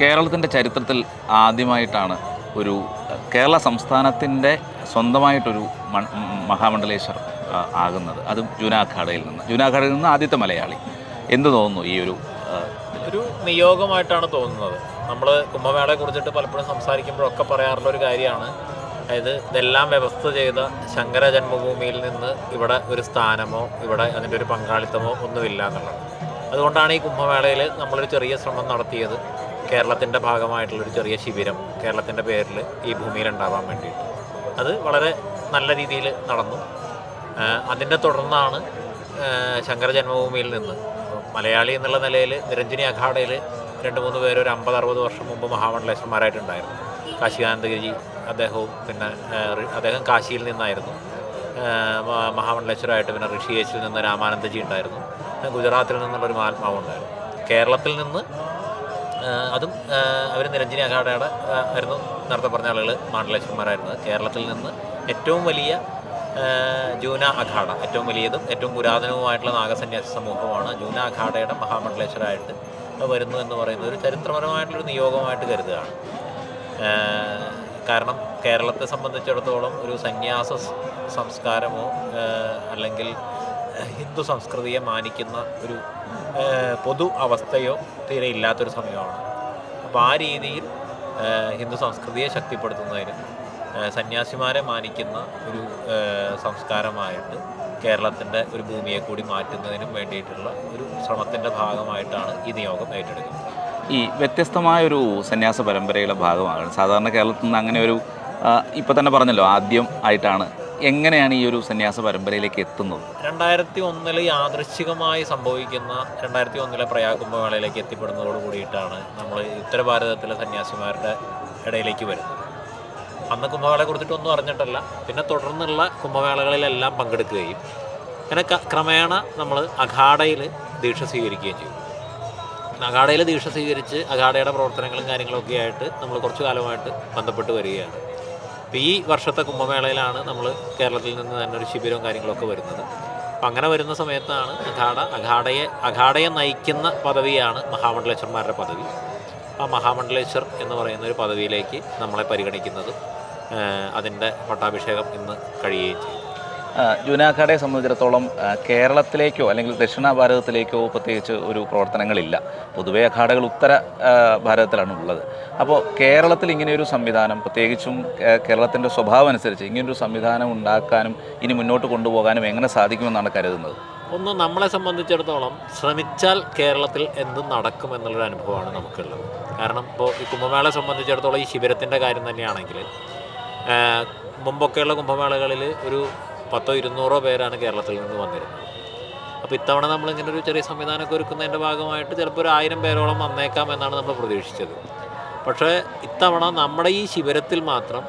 കേരളത്തിന്റെ ചരിത്രത്തിൽ ആദ്യമായിട്ടാണ് ഒരു കേരള സംസ്ഥാനത്തിന്റെ സ്വന്തമായിട്ടൊരു മഹാമണ്ഡലേശ്വർ ആകുന്നത്. അതും ജുനാഖാഡയിൽ നിന്ന്. ജുനാഖാഡയിൽ നിന്ന് ആദ്യത്തെ മലയാളി. എന്ത് തോന്നുന്നു ഈ ഒരു ഒരു നിയോഗമായിട്ടാണ് തോന്നുന്നത്. നമ്മൾ കുംഭമേളയെ കുറിച്ചിട്ട് പലപ്പോഴും സംസാരിക്കുമ്പോഴൊക്കെ പറയാറുള്ള ഒരു കാര്യമാണ്. അതായത് ഇതെല്ലാം വ്യവസ്ഥ ചെയ്ത ശങ്കര ജന്മഭൂമിയിൽ നിന്ന് ഇവിടെ ഒരു സ്ഥാനമോ ഇവിടെ അതിന്റെ ഒരു പങ്കാളിത്തമോ ഒന്നുമില്ല എന്നുള്ളത്. അതുകൊണ്ടാണ് ഈ കുംഭമേളയിൽ നമ്മളൊരു ചെറിയ ശ്രമം നടത്തിയത്. കേരളത്തിന്റെ ഭാഗമായിട്ടുള്ളൊരു ചെറിയ ശിബിരം കേരളത്തിന്റെ പേരിൽ ഈ ഭൂമിയിൽ ഉണ്ടാവാൻ വേണ്ടിയിട്ട്. അത് വളരെ നല്ല രീതിയിൽ നടന്നു. അതിന്റെ തുടർന്നാണ് ശങ്കര ജന്മഭൂമിയിൽ നിന്ന് മലയാളി എന്നുള്ള നിലയിൽ നിരഞ്ജനി അഖാഡയിൽ രണ്ട് മൂന്ന് പേര് ഒരു അമ്പത് അറുപത് വർഷം മുമ്പ് മഹാമണ്ഡലേശ്വരന്മാരായിട്ടുണ്ടായിരുന്നു. കാശികാനന്ദഗിരി അദ്ദേഹവും പിന്നെ അദ്ദേഹം കാശിയിൽ നിന്നായിരുന്നു. മഹാമണ്ഡലേശ്വരമായിട്ട് പിന്നെ ഋഷിയേശിൽ നിന്ന് രാമാനന്ദജി ഉണ്ടായിരുന്നു. ഗുജറാത്തിൽ നിന്നുള്ളൊരു മഹാത്മാവ് ഉണ്ടായിരുന്നു കേരളത്തിൽ നിന്ന് അതും അവർ നിരഞ്ജനി അഖാഡയുടെ ആയിരുന്നു നേരത്തെ പറഞ്ഞ ആളുകൾ മാണ്ഡലേശ്വരന്മാരായിരുന്നത്. കേരളത്തിൽ നിന്ന് ഏറ്റവും വലിയ ജൂന അഖാഡ ഏറ്റവും വലിയതും ഏറ്റവും പുരാതനവുമായിട്ടുള്ള നാഗസന്യാസി സമൂഹമാണ് ജൂന അഖാഡയുടെ മഹാമണ്ഡലേശ്വരായിട്ട് വരുന്നു എന്ന് പറയുന്നത് ഒരു ചരിത്രപരമായിട്ടുള്ളൊരു നിയോഗമായിട്ട് കരുതുകയാണ്. കാരണം കേരളത്തെ സംബന്ധിച്ചിടത്തോളം ഒരു സന്യാസ സംസ്കാരമോ അല്ലെങ്കിൽ ഹിന്ദു സംസ്കൃതിയെ മാനിക്കുന്ന ഒരു പൊതു അവസ്ഥയോ തീരെ ഇല്ലാത്തൊരു സമയമാണ്. അപ്പോൾ ആ രീതിയിൽ ഹിന്ദു സംസ്കൃതിയെ ശക്തിപ്പെടുത്തുന്നതിന് സന്യാസിമാരെ മാനിക്കുന്ന ഒരു സംസ്കാരമായിട്ട് കേരളത്തിന്റെ ഒരു ഭൂമിയെ കൂടി മാറ്റുന്നതിനും വേണ്ടിയിട്ടുള്ള ഒരു ശ്രമത്തിന്റെ ഭാഗമായിട്ടാണ് ഈ നിയോഗം ഏറ്റെടുക്കുന്നത്. ഈ വ്യത്യസ്തമായൊരു സന്യാസ പരമ്പരയുടെ ഭാഗമാണ്. സാധാരണ കേരളത്തിൽ നിന്ന് അങ്ങനെ ഒരു ഇപ്പം തന്നെ പറഞ്ഞല്ലോ ആദ്യം ആയിട്ടാണ് എങ്ങനെയാണ് ഈ ഒരു സന്യാസ പരമ്പരയിലേക്ക് എത്തുന്നത്? രണ്ടായിരത്തി ഒന്നിൽ യാദൃശ്ചികമായി സംഭവിക്കുന്ന രണ്ടായിരത്തി ഒന്നിലെ പ്രയാഗ് കുംഭമേളയിലേക്ക് എത്തിപ്പെടുന്നതോട് കൂടിയിട്ടാണ് നമ്മൾ ഉത്തര ഭാരതത്തിലെ സന്യാസിമാരുടെ ഇടയിലേക്ക് വരുന്നത്. അന്ന് കുംഭമേളയെ കുറിച്ചിട്ടൊന്നും അറിഞ്ഞിട്ടല്ല. പിന്നെ തുടർന്നുള്ള കുംഭമേളകളിലെല്ലാം പങ്കെടുക്കുകയും അങ്ങനെ ക്രമേണ നമ്മൾ അഖാഡയിൽ ദീക്ഷ സ്വീകരിക്കുകയും ചെയ്തു. അഖാഡയിൽ ദീക്ഷ സ്വീകരിച്ച് അഖാഡയുടെ പ്രവർത്തനങ്ങളും കാര്യങ്ങളൊക്കെ ആയിട്ട് നമ്മൾ കുറച്ചു കാലമായിട്ട് ബന്ധപ്പെട്ട് വരികയാണ്. അപ്പോൾ ഈ വർഷത്തെ കുംഭമേളയിലാണ് നമ്മൾ കേരളത്തിൽ നിന്ന് തന്നെ ഒരു ശിബിരവും കാര്യങ്ങളൊക്കെ വരുന്നത്. അപ്പം അങ്ങനെ വരുന്ന സമയത്താണ് അഖാഡ അഖാഡയെ അഖാഡയെ നയിക്കുന്ന പദവിയാണ് മഹാമണ്ഡലേശ്വരന്മാരുടെ പദവി. ആ മഹാമണ്ഡലേശ്വർ എന്ന് പറയുന്ന ഒരു പദവിയിലേക്ക് നമ്മളെ പരിഗണിക്കുന്നത് അതിന്റെ പട്ടാഭിഷേകം ഇന്ന് കഴിയുകയും ചെയ്യും. ജൂനാഖാഡയെ സംബന്ധിച്ചിടത്തോളം കേരളത്തിലേക്കോ അല്ലെങ്കിൽ ദക്ഷിണ ഭാരതത്തിലേക്കോ പ്രത്യേകിച്ച് ഒരു പ്രവർത്തനങ്ങളില്ല. പൊതുവേ അഖാഡകൾ ഉത്തര ഭാരതത്തിലാണ് ഉള്ളത്. അപ്പോൾ കേരളത്തിൽ ഇങ്ങനെയൊരു സംവിധാനം പ്രത്യേകിച്ചും കേരളത്തിന്റെ സ്വഭാവം അനുസരിച്ച് ഇങ്ങനൊരു സംവിധാനം ഉണ്ടാക്കാനും ഇനി മുന്നോട്ട് കൊണ്ടുപോകാനും എങ്ങനെ സാധിക്കുമെന്നാണ് കരുതുന്നത്? ഒന്ന് നമ്മളെ സംബന്ധിച്ചിടത്തോളം ശ്രമിച്ചാൽ കേരളത്തിൽ എന്തും നടക്കും എന്നുള്ളൊരു അനുഭവമാണ് നമുക്കുള്ളത്. കാരണം ഇപ്പോൾ ഈ കുംഭമേളയെ സംബന്ധിച്ചിടത്തോളം ഈ ശിബിരത്തിന്റെ കാര്യം തന്നെയാണെങ്കിൽ മുമ്പൊക്കെയുള്ള കുംഭമേളകളിൽ ഒരു പത്തോ ഇരുന്നൂറോ പേരാണ് കേരളത്തിൽ നിന്ന് വന്നിരുന്നത്. അപ്പോൾ ഇത്തവണ നമ്മളിങ്ങനെ ഒരു ചെറിയ സംവിധാനമൊക്കെ ഒരുക്കുന്നതിന്റെ ഭാഗമായിട്ട് ചിലപ്പോൾ ഒരു ആയിരം പേരോളം വന്നേക്കാം എന്നാണ് നമ്മൾ പ്രതീക്ഷിച്ചത്. പക്ഷേ ഇത്തവണ നമ്മുടെ ഈ ശിബിരത്തിൽ മാത്രം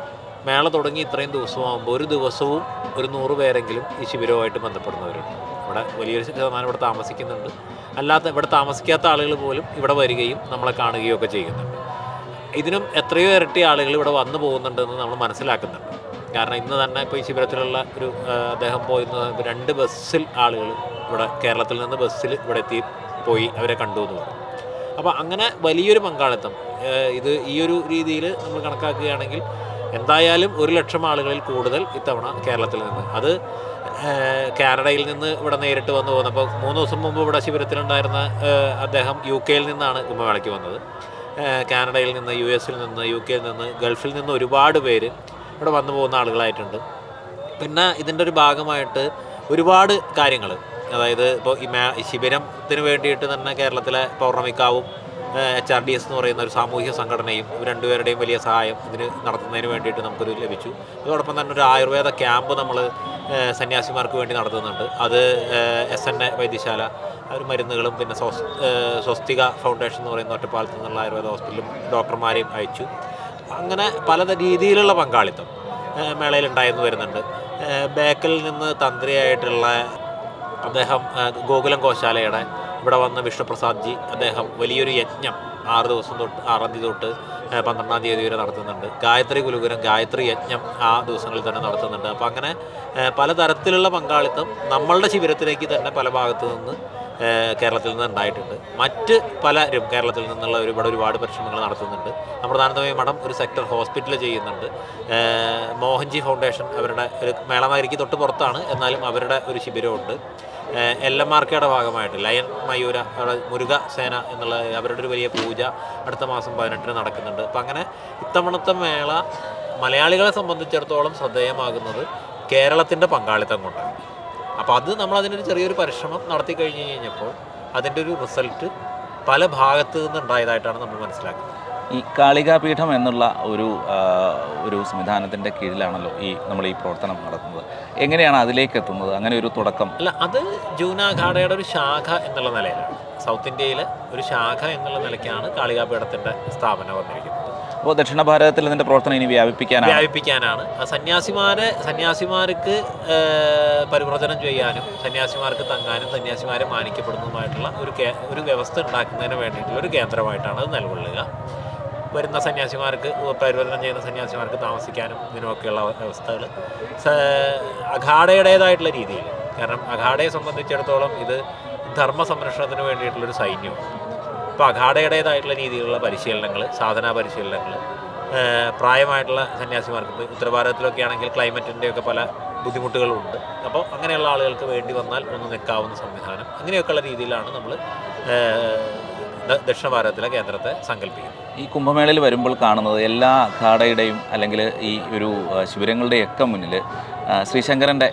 മേള തുടങ്ങി ഇത്രയും ദിവസമാകുമ്പോൾ ഒരു ദിവസവും ഒരു നൂറ് പേരെങ്കിലും ഈ ശിബിരവുമായിട്ട് ബന്ധപ്പെടുന്നവരുണ്ട്. ഇവിടെ വലിയൊരു ശതമാനം ഇവിടെ താമസിക്കുന്നുണ്ട്. അല്ലാത്ത ഇവിടെ താമസിക്കാത്ത ആളുകൾ പോലും ഇവിടെ വരികയും നമ്മളെ കാണുകയും ഒക്കെ ചെയ്യുന്നുണ്ട്. ഇതിനും എത്രയോ ഇരട്ടി ആളുകൾ ഇവിടെ വന്നു പോകുന്നുണ്ടെന്ന് നമ്മൾ മനസ്സിലാക്കുന്നുണ്ട്. കാരണം ഇന്ന് തന്നെ ഇപ്പോൾ ഈ ശിബിരത്തിലുള്ള ഒരു അദ്ദേഹം പോയിരുന്ന രണ്ട് ബസ്സിൽ ആളുകൾ ഇവിടെ കേരളത്തിൽ നിന്ന് ബസ്സിൽ ഇവിടെ എത്തി പോയി അവരെ കണ്ടു എന്ന് പറഞ്ഞു. അപ്പോൾ അങ്ങനെ വലിയൊരു പങ്കാളിത്തം ഇത് ഈ ഒരു രീതിയിൽ നമ്മൾ കണക്കാക്കുകയാണെങ്കിൽ എന്തായാലും ഒരു ലക്ഷം ആളുകളിൽ കൂടുതൽ ഇത്തവണ കേരളത്തിൽ നിന്ന്. അത് കാനഡയിൽ നിന്ന് ഇവിടെ നേരിട്ട് വന്നു പോകുന്നപ്പോൾ മൂന്ന് ദിവസം മുമ്പ് ഇവിടെ ശിബിരത്തിലുണ്ടായിരുന്ന അദ്ദേഹം യു കെയിൽ നിന്നാണ് കുംഭമേളയ്ക്ക് വന്നത്. കാനഡയിൽ നിന്ന് യു എസിൽ നിന്ന് യു കെയിൽ നിന്ന് ഗൾഫിൽ നിന്ന് ഒരുപാട് പേര് ഇവിടെ വന്നു പോകുന്ന ആളുകളായിട്ടുണ്ട്. പിന്നെ ഇതിന്റെ ഒരു ഭാഗമായിട്ട് ഒരുപാട് കാര്യങ്ങൾ. അതായത് ഇപ്പോൾ ശിബിരത്തിന് വേണ്ടിയിട്ട് തന്നെ കേരളത്തിലെ പൗർണമിക്കാവും എച്ച് ആർ ഡി എസ് എന്ന് പറയുന്ന ഒരു സാമൂഹ്യ സംഘടനയും രണ്ടുപേരുടെയും വലിയ സഹായം ഇതിന് നടത്തുന്നതിന് വേണ്ടിയിട്ട് നമുക്കൊരു ലഭിച്ചു. അതോടൊപ്പം തന്നെ ഒരു ആയുർവേദ ക്യാമ്പ് നമ്മൾ സന്യാസിമാർക്ക് വേണ്ടി നടത്തുന്നുണ്ട്. അത് എസ് എൻ എ വൈദ്യശാല ഒരു മരുന്നുകളും പിന്നെ സ്വസ് സ്വസ്തിക ഫൗണ്ടേഷൻ എന്ന് പറയുന്ന ഒറ്റപ്പാലത്ത് നിന്നുള്ള ആയുർവേദ ഹോസ്പിറ്റലും ഡോക്ടർമാരെയും അയച്ചു. അങ്ങനെ പല രീതിയിലുള്ള പങ്കാളിത്തം. മേളയിൽ ഉണ്ടായെന്ന് വരുന്നുണ്ട്. ഏഹ് ബേക്കലിൽ നിന്ന് തന്ത്രിയായിട്ടുള്ള അദ്ദേഹം ഗോകുലം ഗോശാലയുടെ ഇവിടെ വന്ന വിഷ്ണുപ്രസാദ് ജി അദ്ദേഹം വലിയൊരു യജ്ഞം ആറ് ദിവസം തൊട്ട് ആറാം തീയതി തൊട്ട് പന്ത്രണ്ടാം തീയതി വരെ നടത്തുന്നുണ്ട്. ഗായത്രി കുലുകുരം ഗായത്രി യജ്ഞം ആ ദിവസങ്ങളിൽ തന്നെ നടത്തുന്നുണ്ട്. അപ്പോൾ അങ്ങനെ പലതരത്തിലുള്ള പങ്കാളിത്തം നമ്മളുടെ ശിബിരത്തിലേക്ക് തന്നെ പല ഭാഗത്തു നിന്ന് കേരളത്തിൽ നിന്ന് ഉണ്ടായിട്ടുണ്ട്. മറ്റ് പലരും കേരളത്തിൽ നിന്നുള്ള ഒരുപാട് ഒരുപാട് പരിശ്രമങ്ങൾ നടത്തുന്നുണ്ട്. പ്രധാനമായും മഠം ഒരു സെക്ടർ ഹോസ്പിറ്റൽ ചെയ്യുന്നുണ്ട്. മോഹൻജി ഫൗണ്ടേഷൻ അവരുടെ ഒരു മേളമായിരിക്കും തൊട്ട് പുറത്താണ്. എന്നാലും അവരുടെ ഒരു ശിബിരമുണ്ട്. എൽ എം ആർ കെയുടെ ഭാഗമായിട്ട് ലയൻ മയൂര അവിടെ മുരുക സേന എന്നുള്ള അവരുടെ ഒരു വലിയ പൂജ അടുത്ത മാസം പതിനെട്ടിന് നടക്കുന്നുണ്ട്. അപ്പം അങ്ങനെ ഇത്തവണത്തെ മേള മലയാളികളെ സംബന്ധിച്ചിടത്തോളം ശ്രദ്ധേയമാകുന്നത് കേരളത്തിന്റെ പങ്കാളിത്തം കൊണ്ടാണ്. അപ്പോൾ അത് നമ്മൾ അതിനൊരു ചെറിയൊരു പരിശ്രമം നടത്തി കഴിഞ്ഞ് കഴിഞ്ഞപ്പോൾ അതിന്റെ ഒരു റിസൾട്ട് പല ഭാഗത്തു നിന്നുണ്ടായതായിട്ടാണ് നമ്മൾ മനസ്സിലാക്കുന്നത്. ഈ കാളികാപീഠം എന്നുള്ള ഒരു ഒരു സംവിധാനത്തിന്റെ കീഴിലാണല്ലോ ഈ നമ്മൾ ഈ പ്രവർത്തനം നടത്തുന്നത്. എങ്ങനെയാണ് അതിലേക്ക് എത്തുന്നത്? അങ്ങനെ ഒരു തുടക്കം. അല്ല അത് ജൂനാഘാടയുടെ ഒരു ശാഖ എന്നുള്ള നിലയിലാണ്. സൗത്ത് ഇന്ത്യയിലെ ഒരു ശാഖ എന്നുള്ള നിലയ്ക്കാണ് കാളികാപീഠത്തിന്റെ സ്ഥാപനം വന്നിരിക്കുന്നത്. അപ്പോൾ ദക്ഷിണ ഭാരതത്തിൽ ഇതിന്റെ പ്രവർത്തനം ഇനി വ്യാപിപ്പിക്കാനാണ്. വ്യാപിപ്പിക്കാനാണ്. സന്യാസിമാരെ സന്യാസിമാർക്ക് പരിവർത്തനം ചെയ്യാനും സന്യാസിമാർക്ക് തങ്ങാനും സന്യാസിമാരെ മാനിക്കപ്പെടുന്നതുമായിട്ടുള്ള ഒരു ഒരു വ്യവസ്ഥ ഉണ്ടാക്കുന്നതിന് വേണ്ടിയിട്ടുള്ള ഒരു കേന്ദ്രമായിട്ടാണ് അത് നിലകൊള്ളുക. വരുന്ന സന്യാസിമാർക്ക് പരിവർത്തനം ചെയ്യുന്ന സന്യാസിമാർക്ക് താമസിക്കാനും ഇതിനുമൊക്കെയുള്ള വ്യവസ്ഥകൾ അഖാഡയുടേതായിട്ടുള്ള രീതിയിൽ. കാരണം അഖാഡയെ സംബന്ധിച്ചിടത്തോളം ഇത് ധർമ്മ സംരക്ഷണത്തിന് വേണ്ടിയിട്ടുള്ളൊരു സൈന്യമാണ് ഇപ്പോൾ അഖാഡയുടേതായിട്ടുള്ള രീതിയിലുള്ള പരിശീലനങ്ങൾ സാധനാ പരിശീലനങ്ങൾ പ്രായമായിട്ടുള്ള സന്യാസിമാർക്ക് ഇപ്പോൾ ഉത്തരഭാരതത്തിലൊക്കെ ആണെങ്കിൽ ക്ലൈമറ്റിന്റെയൊക്കെ പല ബുദ്ധിമുട്ടുകളുണ്ട്. അപ്പോൾ അങ്ങനെയുള്ള ആളുകൾക്ക് വേണ്ടി വന്നാൽ ഒന്ന് നിൽക്കാവുന്ന സംവിധാനം. അങ്ങനെയൊക്കെയുള്ള രീതിയിലാണ് നമ്മൾ ദക്ഷിണ ഭാരതത്തിലെ കേന്ദ്രത്തെ സങ്കല്പിക്കുന്നത്. ഈ കുംഭമേളയിൽ വരുമ്പോൾ കാണുന്നത് എല്ലാ അഖാഡയുടെയും അല്ലെങ്കിൽ ഈ ഒരു ശിബിരങ്ങളുടെയൊക്കെ മുന്നിൽ ശ്രീശങ്കരന്റെ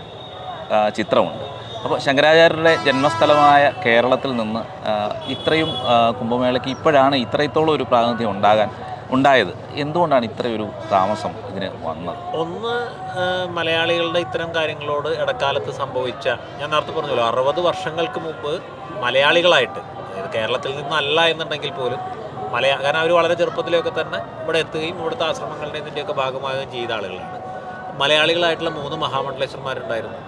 ചിത്രമുണ്ട്. അപ്പോൾ ശങ്കരാചാര്യരുടെ ജന്മസ്ഥലമായ കേരളത്തിൽ നിന്ന് ഇത്രയും കുംഭമേളയ്ക്ക് ഇപ്പോഴാണ് ഇത്രത്തോളം ഒരു പ്രാതിനിധ്യം ഉണ്ടാകാൻ ഉണ്ടായത്. എന്തുകൊണ്ടാണ് ഇത്രയൊരു താമസം ഇതിന് വന്നത്? ഒന്ന് മലയാളികളുടെ ഇത്തരം കാര്യങ്ങളോട് ഇടക്കാലത്ത് സംഭവിച്ച ഞാൻ നേരത്തെ പറഞ്ഞല്ലോ അറുപത് വർഷങ്ങൾക്ക് മുമ്പ് മലയാളികളായിട്ട് അതായത് കേരളത്തിൽ നിന്നല്ല എന്നുണ്ടെങ്കിൽ പോലും മലയാ കാരണം അവർ വളരെ ചെറുപ്പത്തിലൊക്കെ തന്നെ ഇവിടെ എത്തുകയും ഇവിടുത്തെ ആശ്രമങ്ങളുടെ ഇതിന്റെയൊക്കെ ഭാഗമാകുകയും ചെയ്ത ആളുകളാണ്. മലയാളികളായിട്ടുള്ള മൂന്ന് മഹാമണ്ഡലേശ്വരന്മാരുണ്ടായിരുന്നു.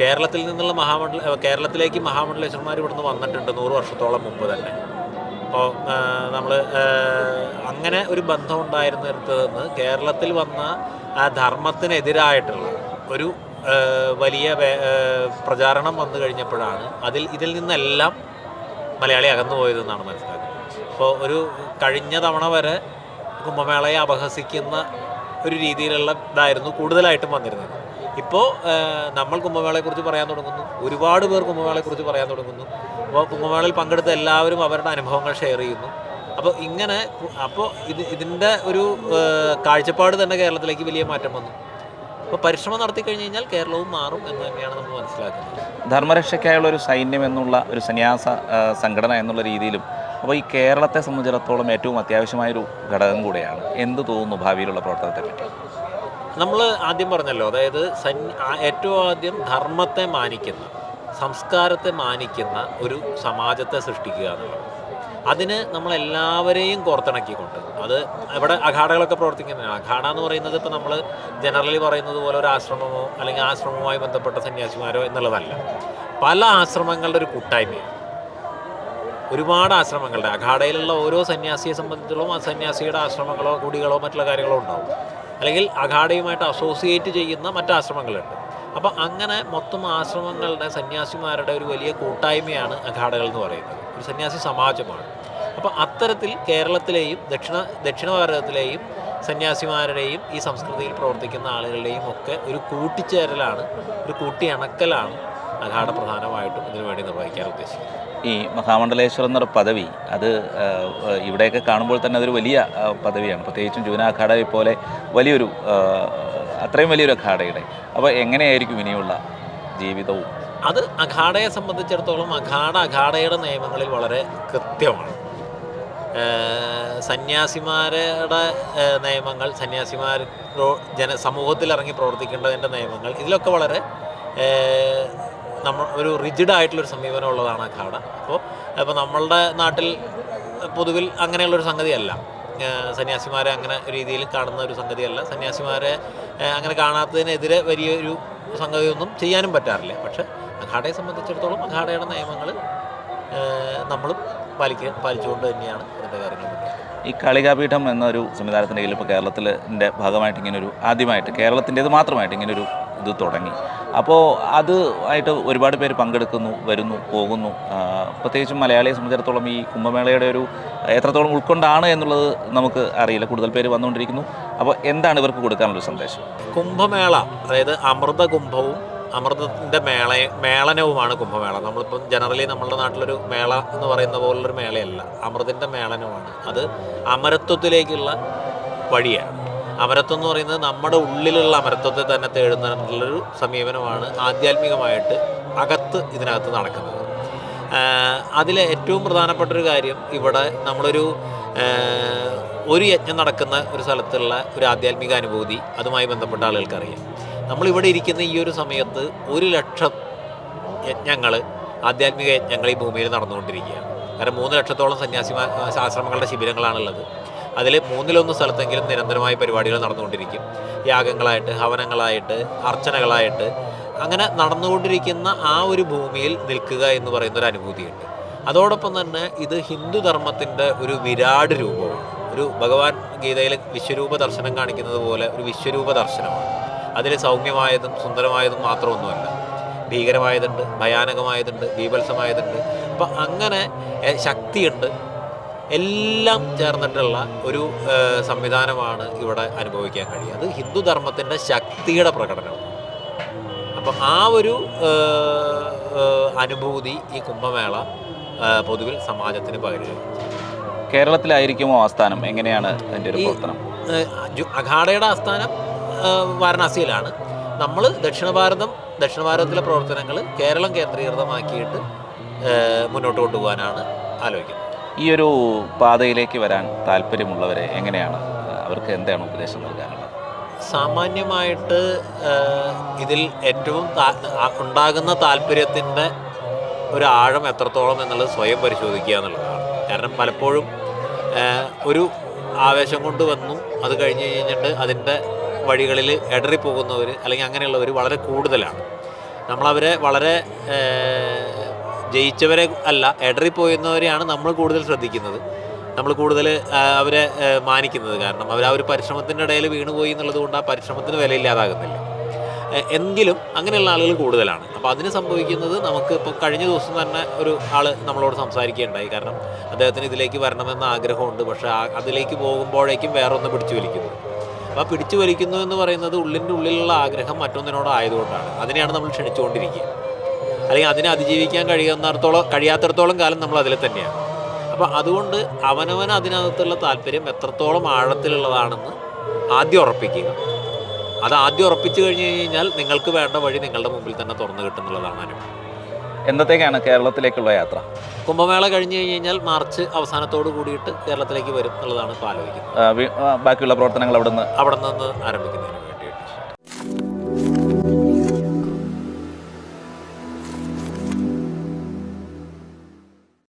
കേരളത്തിൽ നിന്നുള്ള മഹാമണ്ഡല കേരളത്തിലേക്ക് മഹാമണ്ഡലേശ്വരന്മാർ ഇവിടുന്ന് വന്നിട്ടുണ്ട് നൂറ് വർഷത്തോളം മുമ്പ് തന്നെ. അപ്പോൾ നമ്മൾ അങ്ങനെ ഒരു ബന്ധം ഉണ്ടായിരുന്നിടത്ത് നിന്ന് കേരളത്തിൽ വന്ന ആ ധർമ്മത്തിനെതിരായിട്ടുള്ള ഒരു വലിയ പ്രചാരണം വന്നു കഴിഞ്ഞപ്പോഴാണ് അതിൽ ഇതിൽ നിന്നെല്ലാം മലയാളി അകന്നു പോയതെന്നാണ് മനസ്സിലാക്കുന്നത്. അപ്പോൾ ഒരു കഴിഞ്ഞ തവണ വരെ കുംഭമേളയെ അപഹസിക്കുന്ന ഒരു രീതിയിലുള്ള ഇതായിരുന്നു കൂടുതലായിട്ടും വന്നിരുന്നത്. ഇപ്പോൾ നമ്മൾ കുംഭമേളയെക്കുറിച്ച് പറയാൻ തുടങ്ങുന്നു. ഒരുപാട് പേർ കുംഭമേളയെക്കുറിച്ച് പറയാൻ തുടങ്ങുന്നു. അപ്പോൾ കുംഭമേളയിൽ പങ്കെടുത്ത എല്ലാവരും അവരുടെ അനുഭവങ്ങൾ ഷെയർ ചെയ്യുന്നു. അപ്പോൾ ഇങ്ങനെ അപ്പോൾ ഇത് ഇതിന്റെ ഒരു കാഴ്ചപ്പാട് തന്നെ കേരളത്തിലേക്ക് വലിയ മാറ്റം വന്നു. അപ്പോൾ പരിശ്രമം നടത്തി കഴിഞ്ഞ് കഴിഞ്ഞാൽ കേരളവും മാറും എന്ന് തന്നെയാണ് നമ്മൾ മനസ്സിലാക്കുന്നത്. ധർമ്മരക്ഷയ്ക്കായുള്ള ഒരു സൈന്യം എന്നുള്ള ഒരു സന്യാസ സംഘടന എന്നുള്ള രീതിയിലും അപ്പോൾ ഈ കേരളത്തെ സംബന്ധിച്ചിടത്തോളം ഏറ്റവും അത്യാവശ്യമായൊരു ഘടകം കൂടെയാണ്. എന്ത് തോന്നുന്നു ഭാവിയിലുള്ള പ്രവർത്തനത്തെ പറ്റി നമ്മൾ ആദ്യം പറഞ്ഞല്ലോ അതായത് ഏറ്റവും ആദ്യം ധർമ്മത്തെ മാനിക്കുന്ന സംസ്കാരത്തെ മാനിക്കുന്ന ഒരു സമാജത്തെ സൃഷ്ടിക്കുക എന്നുള്ളത്. അതിന് നമ്മളെല്ലാവരെയും കോർത്തിണക്കിക്കൊണ്ട് അത് ഇവിടെ അഖാഡകളൊക്കെ പ്രവർത്തിക്കുന്നതാണ് അഖാഡ എന്ന് പറയുന്നത് ഇപ്പോൾ നമ്മൾ ജനറലി പറയുന്നത് പോലെ ഒരു ആശ്രമമോ അല്ലെങ്കിൽ ആശ്രമവുമായി ബന്ധപ്പെട്ട സന്യാസിമാരോ എന്നുള്ളതല്ല. പല ആശ്രമങ്ങളുടെ ഒരു കൂട്ടായ്മയാണ്. ഒരുപാട് ആശ്രമങ്ങളുടെ അഖാഡയിലുള്ള ഓരോ സന്യാസിയെ സംബന്ധിച്ചിടത്തോളം ആ സന്യാസിയുടെ ആശ്രമങ്ങളോ കുടികളോ മറ്റുള്ള കാര്യങ്ങളോ ഉണ്ടാവും. അല്ലെങ്കിൽ അഖാഡയുമായിട്ട് അസോസിയേറ്റ് ചെയ്യുന്ന മറ്റ് ആശ്രമങ്ങളുണ്ട് അപ്പോൾ അങ്ങനെ മൊത്തം ആശ്രമങ്ങളുടെ സന്യാസിമാരുടെ ഒരു വലിയ കൂട്ടായ്മയാണ് അഖാഡകൾ എന്ന് പറയുന്നത്. ഒരു സന്യാസി സമാജമാണ്. അപ്പോൾ അത്തരത്തിൽ കേരളത്തിലെയും ദക്ഷിണ ദക്ഷിണ ഭാരതത്തിലെയും സന്യാസിമാരുടെയും ഈ സംസ്കൃതിയിൽ പ്രവർത്തിക്കുന്ന ആളുകളുടെയും ഒക്കെ ഒരു കൂട്ടിച്ചേരലാണ് ഒരു കൂട്ടിയണക്കലാണ് അഖാഡ പ്രധാനമായിട്ടും ഇതിനു വേണ്ടി നിർവഹിക്കാൻ ഉദ്ദേശിക്കുന്നത് ഈ മഹാമണ്ഡലേശ്വരം എന്നൊരു പദവി അത് ഇവിടെയൊക്കെ കാണുമ്പോൾ തന്നെ അതൊരു വലിയ പദവിയാണ്. പ്രത്യേകിച്ചും ജൂന അഖാഡയെ പോലെ വലിയൊരു അത്രയും വലിയൊരു അഖാഡയുടെ. അപ്പോൾ എങ്ങനെയായിരിക്കും ഇനിയുള്ള ജീവിതവും? അത് അഖാഡയെ സംബന്ധിച്ചിടത്തോളം അഖാഡ അഖാഡയുടെ നിയമങ്ങളിൽ വളരെ കൃത്യമാണ്. സന്യാസിമാരുടെ നിയമങ്ങൾ സന്യാസിമാർ ജന സമൂഹത്തിൽ ഇറങ്ങി പ്രവർത്തിക്കേണ്ടതിന്റെ നിയമങ്ങൾ ഇതിലൊക്കെ വളരെ നമ്മൾ ഒരു റിജിഡ് ആയിട്ടുള്ളൊരു സമീപനം ഉള്ളതാണ് അഖാഡ അപ്പോൾ അപ്പോൾ നമ്മളുടെ നാട്ടിൽ പൊതുവിൽ അങ്ങനെയുള്ളൊരു സംഗതിയല്ല. സന്യാസിമാരെ അങ്ങനെ രീതിയിൽ കാണുന്ന ഒരു സംഗതിയല്ല. സന്യാസിമാരെ അങ്ങനെ കാണാത്തതിനെതിരെ വലിയൊരു സംഗതിയൊന്നും ചെയ്യാനും പറ്റാറില്ല. പക്ഷെ അഖാഡയെ സംബന്ധിച്ചിടത്തോളം അഖാഡയുടെ നിയമങ്ങൾ നമ്മളും പാലിക്കുക പാലിച്ചുകൊണ്ട് തന്നെയാണ് ഇതിന്റെ കാര്യങ്ങൾ ഈ കാളികാപീഠം എന്നൊരു സംവിധാനത്തിന്റെ കീഴിൽ ഇപ്പോൾ കേരളത്തിന്റെ ഭാഗമായിട്ട് ഇങ്ങനൊരു ആദ്യമായിട്ട് കേരളത്തിന്റേത് മാത്രമായിട്ട് ഇങ്ങനൊരു ഇത് തുടങ്ങി. അപ്പോൾ അത് ആയിട്ട് ഒരുപാട് പേര് പങ്കെടുക്കുന്നു വരുന്നു പോകുന്നു. പ്രത്യേകിച്ചും മലയാളിയെ സംബന്ധിച്ചിടത്തോളം ഈ കുംഭമേളയുടെ ഒരു എത്രത്തോളം ഉൾക്കൊണ്ടാണ് എന്നുള്ളത് നമുക്ക് അറിയില്ല. കൂടുതൽ പേര് വന്നുകൊണ്ടിരിക്കുന്നു. അപ്പോൾ എന്താണ് ഇവർക്ക് കൊടുക്കാനുള്ള സന്ദേശം? കുംഭമേള അതായത് അമൃത കുംഭവും അമൃതത്തിന്റെ മേള മേളനവുമാണ് കുംഭമേള. നമ്മളിപ്പം ജനറലി നമ്മുടെ നാട്ടിലൊരു മേള എന്ന് പറയുന്ന പോലുള്ളൊരു മേളയല്ല. അമൃതിന്റെ മേളനവുമാണ്. അത് അമരത്വത്തിലേക്കുള്ള വഴിയാണ്. അമരത്വം എന്ന് പറയുന്നത് നമ്മുടെ ഉള്ളിലുള്ള അമരത്വത്തെ തന്നെ തേടുന്നതിനുള്ളൊരു സമീപനമാണ് ആധ്യാത്മികമായിട്ട് അകത്ത് ഇതിനകത്ത് നടക്കുന്നത്. അതിലെ ഏറ്റവും പ്രധാനപ്പെട്ട ഒരു കാര്യം ഇവിടെ നമ്മളൊരു ഒരു യജ്ഞം നടക്കുന്ന ഒരു സ്ഥലത്തുള്ള ഒരു ആധ്യാത്മിക അനുഭൂതി അതുമായി ബന്ധപ്പെട്ട ആളുകൾക്കറിയാം. നമ്മളിവിടെ ഇരിക്കുന്ന ഈ ഒരു സമയത്ത് ഒരു ലക്ഷം യജ്ഞങ്ങൾ ആധ്യാത്മിക യജ്ഞങ്ങൾ ഈ ഭൂമിയിൽ നടന്നുകൊണ്ടിരിക്കുകയാണ്. കാരണം മൂന്ന് ലക്ഷത്തോളം സന്യാസിമാ ആശ്രമങ്ങളുടെ ശിബിരങ്ങളാണുള്ളത്. അതിൽ മൂന്നിലൊന്ന് സ്ഥലത്തെങ്കിലും നിരന്തരമായ പരിപാടികൾ നടന്നുകൊണ്ടിരിക്കും. യാഗങ്ങളായിട്ട് ഹവനങ്ങളായിട്ട് അർച്ചനകളായിട്ട്. അങ്ങനെ നടന്നുകൊണ്ടിരിക്കുന്ന ആ ഒരു ഭൂമിയിൽ നിൽക്കുക എന്ന് പറയുന്ന ഒരു അനുഭൂതിയുണ്ട്. അതോടൊപ്പം തന്നെ ഇത് ഹിന്ദു ധർമ്മത്തിന്റെ ഒരു വിരാട് രൂപമാണ് ഒരു ഭഗവാൻ ഗീതയിൽ വിശ്വരൂപ ദർശനം കാണിക്കുന്നത് പോലെ ഒരു വിശ്വരൂപ ദർശനമാണ്. അതിൽ സൗമ്യമായതും സുന്ദരമായതും മാത്രമൊന്നുമല്ല. ഭീകരമായതുണ്ട് ഭയാനകമായതുണ്ട് ബീഭത്സമായതുണ്ട്. അപ്പം അങ്ങനെ ശക്തിയുണ്ട്. എല്ലാം ചേർന്നിട്ടുള്ള ഒരു സംവിധാനമാണ് ഇവിടെ അനുഭവിക്കാൻ കഴിയുക. അത് ഹിന്ദു ധർമ്മത്തിന്റെ ശക്തിയുടെ പ്രകടനം അപ്പം ആ ഒരു അനുഭൂതി ഈ കുംഭമേള പൊതുവിൽ സമാജത്തിന് പകരുക കേരളത്തിലായിരിക്കുമോ ആസ്ഥാനം? എങ്ങനെയാണ് അതിന്റെ ഒരു പ്രവർത്തനം? അഖാഡയുടെ ആസ്ഥാനം വാരണാസിയിലാണ്. നമ്മൾ ദക്ഷിണ ഭാരതം ദക്ഷിണ ഭാരതത്തിലെ പ്രവർത്തനങ്ങൾ കേരളം കേന്ദ്രീകൃതമാക്കിയിട്ട് മുന്നോട്ട് കൊണ്ടുപോകാനാണ് ആലോചിക്കുന്നത്. ഈ ഒരു പാതയിലേക്ക് വരാൻ താല്പര്യമുള്ളവരെ എങ്ങനെയാണ്? അവർക്ക് എന്താണ് ഉപദേശം നൽകാനുള്ളത്? സാമാന്യമായിട്ട് ഇതിൽ ഏറ്റവും ഉണ്ടാകുന്ന താല്പര്യത്തിന്റെ ഒരു ആഴം എത്രത്തോളം എന്നുള്ളത് സ്വയം പരിശോധിക്കുക എന്നുള്ളതാണ്. കാരണം പലപ്പോഴും ഒരു ആവേശം കൊണ്ട് വന്നു അത് കഴിഞ്ഞ് കഴിഞ്ഞിട്ട് അതിന്റെ വഴികളിൽ ഇടറിപ്പോകുന്നവർ അല്ലെങ്കിൽ അങ്ങനെയുള്ളവർ വളരെ കൂടുതലാണ്. നമ്മളവരെ വളരെ ജയിച്ചവരെ അല്ല ഇടറിപ്പോയുന്നവരെയാണ് നമ്മൾ കൂടുതൽ ശ്രദ്ധിക്കുന്നത്. നമ്മൾ കൂടുതൽ അവരെ മാനിക്കുന്നത്. കാരണം അവർ ആ ഒരു പരിശ്രമത്തിന്റെ ഇടയിൽ വീണുപോയി എന്നുള്ളത് കൊണ്ട് ആ പരിശ്രമത്തിന് വിലയില്ലാതാകുന്നില്ല. എങ്കിലും അങ്ങനെയുള്ള ആളുകൾ കൂടുതലാണ്. അപ്പോൾ അതിന് സംഭവിക്കുന്നത് നമുക്ക് ഇപ്പോൾ കഴിഞ്ഞ ദിവസം തന്നെ ഒരു ആൾ നമ്മളോട് സംസാരിക്കുകയുണ്ടായി. കാരണം അദ്ദേഹത്തിന് ഇതിലേക്ക് വരണമെന്ന ആഗ്രഹമുണ്ട്. പക്ഷേ അതിലേക്ക് പോകുമ്പോഴേക്കും വേറെ ഒന്ന് പിടിച്ചു വലിക്കുന്നു. അപ്പോൾ പിടിച്ചു വലിക്കുന്നു എന്ന് പറയുന്നത് ഉള്ളിന്റെ ഉള്ളിലുള്ള ആഗ്രഹം മറ്റൊന്നിനോട് ആയതുകൊണ്ടാണ്. അതിനെയാണ് നമ്മൾ ക്ഷണിച്ചുകൊണ്ടിരിക്കുക. അല്ലെങ്കിൽ അതിനെ അതിജീവിക്കാൻ കഴിയുന്നിടത്തോളം കഴിയാത്തിടത്തോളം കാലം നമ്മൾ അതിൽ തന്നെയാണ്. അപ്പോൾ അതുകൊണ്ട് അവനവൻ അതിനകത്തുള്ള താല്പര്യം എത്രത്തോളം ആഴത്തിലുള്ളതാണെന്ന് ആദ്യം ഉറപ്പിക്കുക. അത് ആദ്യം ഉറപ്പിച്ചു കഴിഞ്ഞ് കഴിഞ്ഞാൽ നിങ്ങൾക്ക് വേണ്ട വഴി നിങ്ങളുടെ മുമ്പിൽ തന്നെ തുറന്നു കിട്ടുന്നുള്ളതാണ് അനുഭവം. എന്നത്തേക്കാണ് കേരളത്തിലേക്കുള്ള യാത്ര? കുംഭമേള കഴിഞ്ഞു കഴിഞ്ഞാൽ മാർച്ച് അവസാനത്തോട് കൂടിയിട്ട് കേരളത്തിലേക്ക് വരും എന്നുള്ളതാണ് ഇപ്പോൾ ആലോചിക്കുന്നത്. ബാക്കിയുള്ള പ്രവർത്തനങ്ങൾ അവിടുന്ന്? അവിടെ നിന്ന് ആരംഭിക്കുന്നതിന്.